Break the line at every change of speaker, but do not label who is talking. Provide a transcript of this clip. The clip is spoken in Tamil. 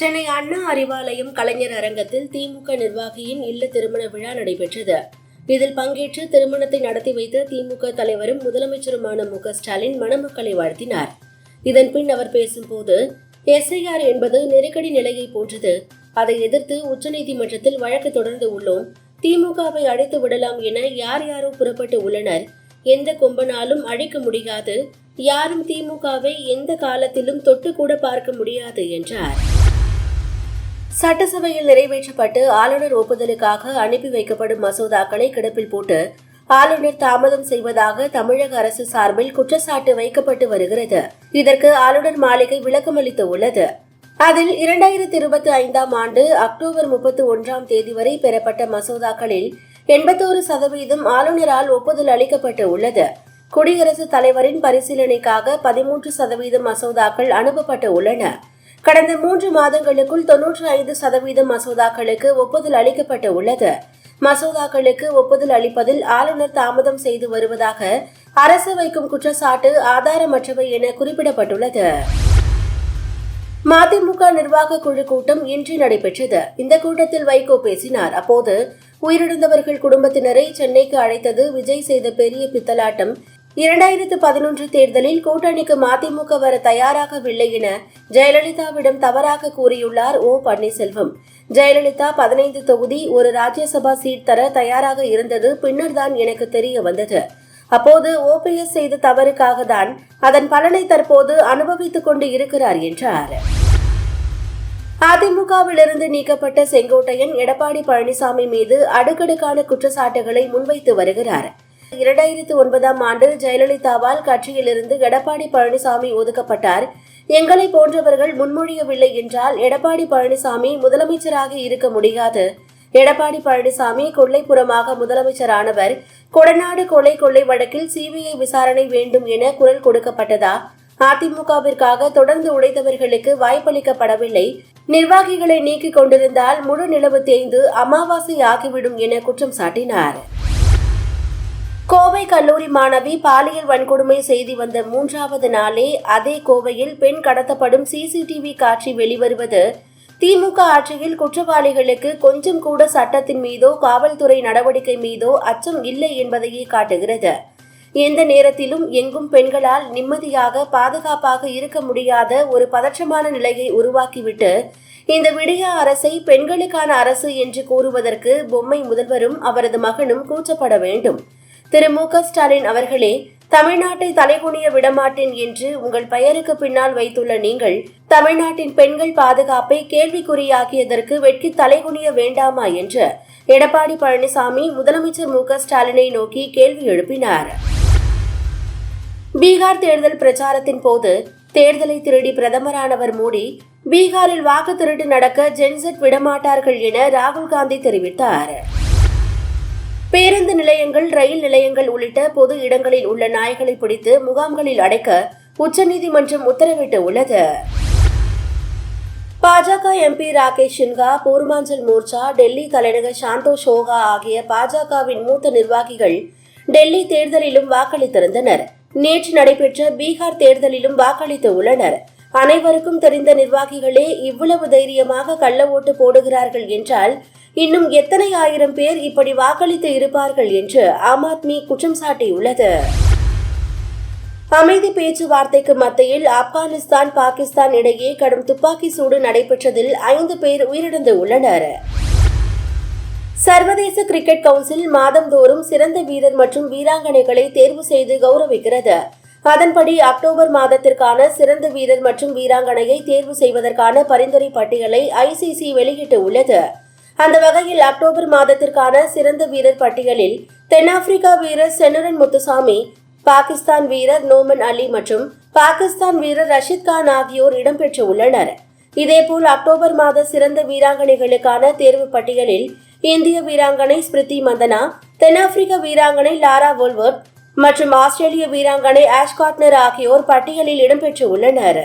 சென்னை அண்ணா அறிவாலயம் கலைஞர் அரங்கத்தில் திமுக நிர்வாகியின் இல்ல திருமண விழா நடைபெற்றது. இதில் பங்கேற்று திருமணத்தை நடத்தி வைத்த திமுக தலைவரும் முதலமைச்சருமான மு க ஸ்டாலின் மணமக்களை வாழ்த்தினார். இதன் பின் அவர் பேசும்போது எஸ்ஐஆர் என்பது நெருக்கடி நிலையை போன்றது. அதை எதிர்த்து உச்சநீதிமன்றத்தில் வழக்கு தொடர்ந்து உள்ளோம். திமுகவை அழைத்து விடலாம் என யார் யாரோ புறப்பட்டு உள்ளனர். எந்த கொம்பனாலும் அழிக்க முடியாது. யாரும் திமுகவை எந்த காலத்திலும் தொட்டு கூட பார்க்க முடியாது என்றார். சட்டசபையில் நிறைவேற்றப்பட்டு ஆளுநர் ஒப்புதலுக்காக அனுப்பி வைக்கப்படும் மசோதாக்களை கிடப்பில் போட்டு ஆளுநர் தாமதம் செய்வதாக தமிழக அரசு சார்பில் குற்றச்சாட்டு வைக்கப்பட்டு வருகிறது. இதற்கு ஆளுநர் மாளிகை விளக்கமளித்து உள்ளது. அதில் இரண்டாயிரத்தி இருபத்தி ஐந்தாம் ஆண்டு அக்டோபர் முப்பத்தி ஒன்றாம் தேதி வரை பெறப்பட்ட மசோதாக்களில் எண்பத்தோரு சதவீதம் ஆளுநரால் ஒப்புதல் அளிக்கப்பட்டு உள்ளது. குடியரசுத் தலைவரின் பரிசீலனைக்காக பதிமூன்று சதவீதம் மசோதாக்கள் அனுப்பப்பட்டு உள்ளன. கடந்த மூன்று மாதங்களுக்குள் தொன்னூற்றி ஐந்து சதவீதம் மசோதாக்களுக்கு ஒப்புதல் அளிக்கப்பட்டு உள்ளது மசோதாக்களுக்கு ஒப்புதல் அளிப்பதில் ஆளுநர் தாமதம் செய்து வருவதாக அரசு வைக்கும் குற்றச்சாட்டு ஆதாரமற்றவை என குறிப்பிடப்பட்டுள்ளது. மதிமுக நிர்வாக குழு கூட்டம் இன்று நடைபெற்றது. இந்த கூட்டத்தில் வைகோ பேசினார். அப்போது உயிரிழந்தவர்கள் குடும்பத்தினரை சென்னைக்கு அழைத்தது விஜய் செய்த பெரிய பித்தலாட்டம். இரண்டாயிரத்து பதினொன்று தேர்தலில் கூட்டணிக்கு மதிமுக வர தயாராகவில்லை என ஜெயலலிதாவிடம் தவறாக கூறியுள்ளார் ஓ பன்னீர்செல்வம். ஜெயலலிதா பதினைந்து தொகுதி ஒரு ராஜ்யசபா சீட் தர தயாராக இருந்தது பின்னர்தான் எனக்கு தெரிய வந்தது. அப்போது ஓபிஎஸ் செய்த தவறுக்காக தான் அதன் பலனை தற்போது அனுபவித்துக் கொண்டு இருக்கிறார் என்றார். அதிமுகவிலிருந்து நீக்கப்பட்ட செங்கோட்டையன் எடப்பாடி பழனிசாமி மீது அடுக்கடுக்கான குற்றச்சாட்டுகளை முன்வைத்து வருகிறார். இரண்டாயிரத்து ஒன்பதாம் ஆண்டு ஜெயலலிதாவால் கட்சியிலிருந்து எடப்பாடி பழனிசாமி ஒதுக்கப்பட்டார். எங்களை போன்றவர்கள் முன்மொழியவில்லை என்றால் எடப்பாடி பழனிசாமி முதலமைச்சராக இருக்க முடியாது. எடப்பாடி பழனிசாமி கொள்ளைப்புறமாக முதலமைச்சரானவர். கொடநாடு கொலை கொள்ளை வழக்கில் சிபிஐ விசாரணை வேண்டும் என குரல் கொடுக்கப்பட்டதா? அதிமுகவிற்காக தொடர்ந்து உழைத்தவர்களுக்கு வாய்ப்பளிக்கப்படவில்லை. நிர்வாகிகளை நீக்கிக் கொண்டிருந்தால் முழு நிலவு தேய்ந்து அமாவாசை ஆகிவிடும் என குற்றம் சாட்டினார். கல்லூரி மாணவி பாலியல் வன்கொடுமை செய்தி வந்த மூன்றாவது நாளே அதே கோவையில் பெண் கடத்தப்படும் சிசிடிவி காட்சி வெளிவருவது. திமுக ஆட்சியில் குற்றவாளிகளுக்கு கொஞ்சம் கூட சட்டத்தின் மீதோ காவல்துறை நடவடிக்கை மீதோ அச்சம் இல்லை என்பதையே காட்டுகிறது. எந்த நேரத்திலும் எங்கும் பெண்களால் நிம்மதியாக பாதுகாப்பாக இருக்க முடியாத ஒரு பதற்றமான நிலையை உருவாக்கிவிட்டு இந்த விடிய அரசை பெண்களுக்கான அரசு என்று கூறுவதற்கு பொம்மை முதல்வரும் அவரது மகனும் கூச்சப்பட வேண்டும். திரு மு க ஸ்டாலின் அவர்களே தமிழ்நாட்டை தலைகுனிய விடமாட்டேன் என்று உங்கள் பெயருக்கு பின்னால் வைத்துள்ள நீங்கள் தமிழ்நாட்டின் பெண்கள் பாதுகாப்பை கேள்விக்குறியாக்கியதற்கு வெட்கி தலைகுனிய வேண்டாமா என்று எடப்பாடி பழனிசாமி முதலமைச்சர் மு க ஸ்டாலினை நோக்கி கேள்வி எழுப்பினார். பீகார் தேர்தல் பிரச்சாரத்தின் போது தேர்தலை திருடி பிரதமரானவர் மோடி பீகாரில் வாக்கு திருட்டு நடக்க ஜென்செட் விடமாட்டார்கள் என ராகுல் காந்தி தெரிவித்தார். பேருந்து நிலையங்கள் ரயில் நிலையங்கள் உள்ளிட்ட பொது இடங்களில் உள்ள நாய்களை பிடித்து முகாம்களில் அடைக்க உச்சநீதிமன்றம் உத்தரவிட்டு உள்ளது. பாஜக எம்பி ராகேஷ் சின்ஹா பூர்வாஞ்சல் மோர்ச்சா டெல்லி தலைநகர் சாந்தோ ஷோகா ஆகிய பாஜகவின் மூத்த நிர்வாகிகள் டெல்லி தேர்தலிலும் வாக்களித்திருந்தனர். நேற்று நடைபெற்ற பீகார் தேர்தலிலும் வாக்களித்து உள்ளனர். அனைவருக்கும் தெரிந்த நிர்வாகிகளே இவ்வளவு தைரியமாக கள்ள ஓட்டு போடுகிறார்கள் என்றால் இன்னும் எத்தனை ஆயிரம் பேர் இப்படி வாக்களித்து இருப்பார்கள் என்று ஆம் ஆத்மி குற்றம் சாட்டியுள்ளது. அமைதி பேச்சுவார்த்தைக்கு மத்தியில் ஆப்கானிஸ்தான் பாகிஸ்தான் இடையே கடும் துப்பாக்கி சூடு நடைபெற்றதில் ஐந்து பேர் உயிரிழந்து உள்ளனர். சர்வதேச கிரிக்கெட் கவுன்சில் மாதந்தோறும் சிறந்த வீரர் மற்றும் வீராங்கனைகளை தேர்வு செய்து கௌரவிக்கிறது. அதன்படி அக்டோபர் மாதத்திற்கான சிறந்த வீரர் மற்றும் வீராங்கனையை தேர்வு செய்வதற்கான பரிந்துரை பட்டியலை ஐசிசி வெளியிட்டு உள்ளது அந்த வகையில் அக்டோபர் மாதத்திற்கான சிறந்த வீரர் பட்டியலில் தென்னாப்பிரிக்கா வீரர் செனுரன் முத்துசாமி பாகிஸ்தான் வீரர் நோமன் அலி மற்றும் பாகிஸ்தான் வீரர் ரஷித் கான் ஆகியோர் இடம்பெற்று உள்ளனர் இதேபோல் அக்டோபர் மாத சிறந்த வீராங்கனைகளுக்கான தேர்வு பட்டியலில் இந்திய வீராங்கனை ஸ்மிருதி மந்தனா தென்னாப்பிரிக்க வீராங்கனை லாரா வோல்வர்ட் மற்றும் ஆஸ்திரேலிய வீராங்கனை ஆஷ்காட்னர் ஆகியோர் பட்டியலில் இடம்பெற்று உள்ளனர்